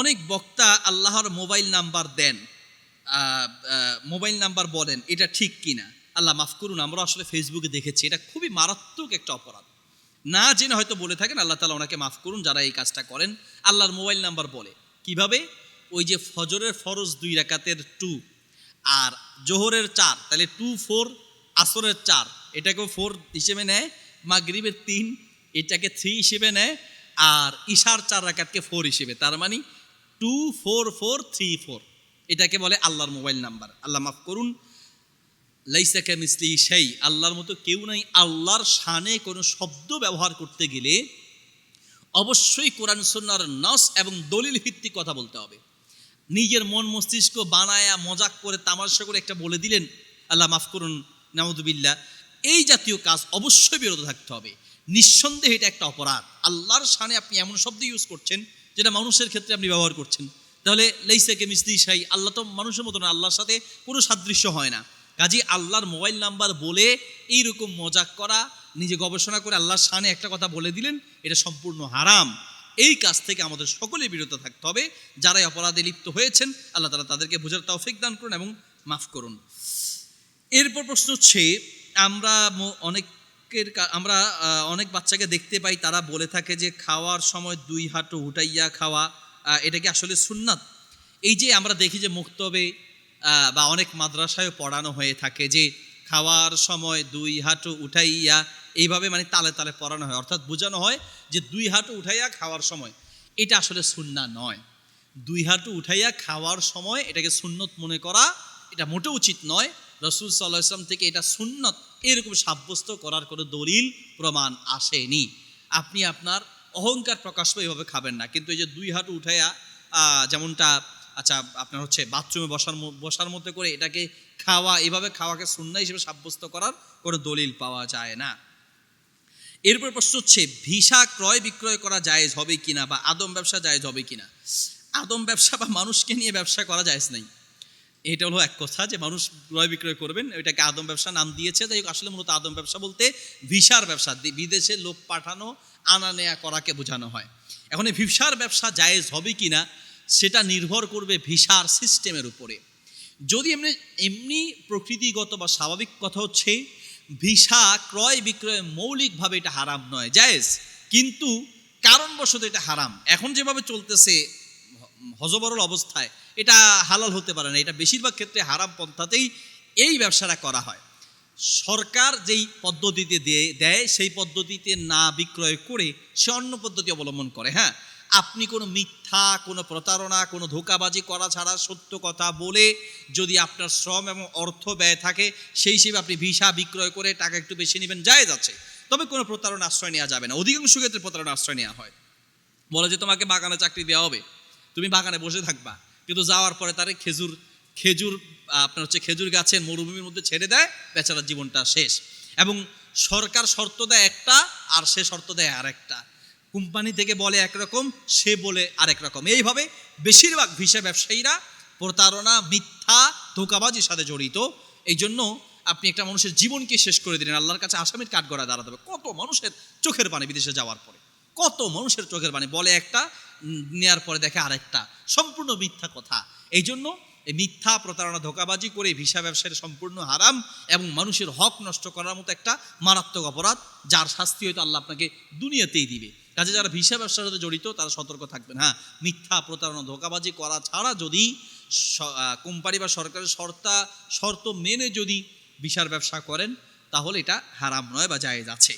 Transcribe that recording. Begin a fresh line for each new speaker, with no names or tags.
অনেক বক্তা আল্লাহর মোবাইল নাম্বার দেন মোবাইল নাম্বার বলেন, এটা ঠিক কিনা? আল্লাহ মাফ করুন, আমরা আসলে ফেসবুকে দেখেছি, এটা খুবই মারাত্মক একটা অপরাধ। না জেনে হয়তো বলে থাকেন, আল্লাহ তালা ওনাকে মাফ করুন, যারা এই কাজটা করেন, আল্লাহর মোবাইল নাম্বার বলে। কীভাবে? ওই যে ফজরের ফরজ দুই রাকাতের টু আর জোহরের চার, তাহলে টু ফোর আসরের চার, এটাকেও ফোর হিসেবে নেয়, মাগরিবের তিন, এটাকে থ্রি হিসেবে নেয়, আর ইশার চার রাকাতকে ফোর হিসেবে। তার মানে two four four three four এটাকে বলে আল্লাহর মোবাইল নাম্বার। আল্লাহ মাফ করুন। লাইসাকে মিসলি সেই আল্লাহর মতো কেউ নাই। আল্লাহর শানে কোনো শব্দ ব্যবহার করতে গেলে অবশ্যই কোরআন সন্ন্যার নস এবং দলিল ভিত্তিক কথা বলতে হবে। নিজের মন মস্তিষ্ক বানায়া, মজাক করে, তামাশা করে একটা বলে দিলেন, আল্লাহ মাফ করুন নামুদুবিল্লা এই জাতীয় কাজ অবশ্যই বিরত থাকতে হবে। নিঃসন্দেহে এটা একটা অপরাধ। আল্লাহর শানে আপনি এমন শব্দ ইউজ করছেন যেটা মানুষের ক্ষেত্রে আপনি ব্যবহার করছেন। তাহলে লেইসাকে মিস্ত্রি সাই আল্লাহ তো মানুষের মতো না, আল্লাহর সাথে কোনো সাদৃশ্য হয় না। কাজী আল্লাহর মোবাইল নাম্বার বলে এইরকম মজাক করা, নিজে গবেষণা করে আল্লাহর শানে একটা কথা বলে দিলেন, এটা সম্পূর্ণ হারাম। এই কাজ থেকে আমাদের সকলে বিরত থাকতে হবে। যারাই অপরাধে লিপ্ত হয়েছেন, আল্লাহ তালা তাদেরকে বোঝার তৌফিক দান করুন এবং মাফ করুন। এরপর প্রশ্ন হচ্ছে, আমরা ম- অনেকের আমরা অনেক বাচ্চাকে দেখতে পাই, তারা বলে থাকে যে খাওয়ার সময় দুই হাঁটু উঠাইয়া খাওয়া এটা কি আসলে সুন্নাত? এই যে আমরা দেখি যে মুক্তবে বা অনেক মাদ্রাসায় পড়ানো হয়ে থাকে যে খাওয়ার সময় দুই হাঁটু উঠাইয়া এইভাবে মানে তালে তালে পড়ানো হয়। অর্থাৎ বোঝানো হয় যে দুই হাঁটু উঠাইয়া খাওয়ার সময়। এটা আসলে সুন্না নয়। দুই হাঁটু উঠাইয়া খাওয়ার সময় এটাকে সুন্নত মনে করা এটা মোটেও উচিত নয়। রসুল সাল্লাহ থেকে এটা সুন্নত, এরকম সাব্যস্ত করার কোনো দলিল, প্রমাণ আসেনি। আপনি আপনার অহংকার প্রকাশ এভাবে খাবেন না। কিন্তু এই যে দুই হাঁটু উঠাইয়া যেমনটা আচ্ছা আপনার হচ্ছে বাথরুমে বসার বসার মধ্যে করে এটাকে খাওয়া, এভাবে খাওয়াকে সুন্না হিসেবে সাব্যস্ত করার কোনো দলিল পাওয়া যায় না। এরপর প্রশ্ন হচ্ছে, ভিসা ক্রয় বিক্রয় করা জায়েজ হবে কিনা বা আদম ব্যবসা জায়েজ হবে কিনা? আদম ব্যবসা বা মানুষকে নিয়ে ব্যবসা করা জায়েজ নাই। এটা হলো এক কথা যে মানুষ ক্রয় বিক্রয় করবেন, এটাকে আদম ব্যবসা নাম দিয়েছে। হোক, আসলে মূলত আদম ব্যবসা বলতে ভিসার ব্যবসা বিদেশে লোক পাঠানো, আনা নেয়া করাকে বোঝানো হয়। এখন এই ভিসার ব্যবসা জায়েজ হবে কিনা, সেটা নির্ভর করবে ভিসার সিস্টেমের উপরে। যদি এমনি এমনি প্রকৃতিগত বা স্বাভাবিক কথা হচ্ছে, ভিসা ক্রয় বিক্রয় মৌলিকভাবে এটা হারাম নয়, জায়েজ। কিন্তু কারণবশত এটা হারাম। এখন যেভাবে চলতেছে, হজবরল অবস্থায় এটা হালাল হতে পারে না। এটা বেশিরভাগ ক্ষেত্রে হারাম পন্থাতেই এই ব্যবসাটা করা হয়। সরকার যেই পদ্ধতিতে দিয়ে, সেই পদ্ধতিতে না বিক্রয় করে সে অন্য পদ্ধতি অবলম্বন করে হ্যাঁ? আপনি কোনো মিথ্যা, কোনো প্রতারণা, কোনো ধোকাবাজি করা ছাড়া সত্য কথা বলে যদি আপনার শ্রম এবং অর্থ ব্যয় থাকে, সেই হিসেবে আপনি ভিসা বিক্রয় করে টাকা একটু বেশি নেবেন, জায়েজ আছে। তবে কোনো প্রতারণা আশ্রয় নেওয়া যাবে না। অধিকাংশ ক্ষেত্রে প্রতারণা আশ্রয় নেওয়া হয়। বলে যে তোমাকে বাগানে চাকরি দেওয়া হবে। তুমি বাগানে বসে থাকবা। কিন্তু যাওয়ার পরে তারে খেজুর খেজুর আপনার হচ্ছে খেজুর গাছের মরুভূমির মধ্যে ছেড়ে দেয়, বেচারার জীবনটা শেষ। এবং সরকার শর্ত দেয় একটা আর সে শর্ত দেয় আরেকটা। কোম্পানি থেকে বলে একরকম, সে বলে আরেক রকম। এইভাবে বেশিরভাগ ভিসা ব্যবসায়ীরা প্রতারণা, মিথ্যা, ধোকাবাজির সাথে জড়িত। এই জন্য আপনি একটা মানুষের জীবনকে শেষ করে দিলেন। আল্লাহর কাছে আসামির কাঠগড়া দাঁড়াতে হবে। কত মানুষের চোখের পানি বিদেশে যাওয়ার পরে। কত মানুষের চোখের পানি বলে একটা নেয়ার পরে দেখে আরেকটা। সম্পূর্ণ মিথ্যা কথা। এই জন্য মিথ্যা প্রতারণা, ধোকাবাজি করে ভিসা ব্যবসায়ের সম্পূর্ণ হারাম এবং মানুষের হক নষ্ট করার মতো একটা মারাত্মক অপরাধ, যার শাস্তি হয়তো আল্লাহ আপনাকে দুনিয়াতেই দিবে। কাজে যারা ভিসা ব্যবসার সাথে জড়িত, তারা সতর্ক থাকবেন। হ্যাঁ মিথ্যা প্রতারণা, ধোকাবাজি করা ছাড়া যদি কোম্পানি বা সরকারের শর্তা, শর্ত মেনে যদি ভিসার ব্যবসা করেন, তাহলে এটা হারাম নয় বা জায়েজ আছে।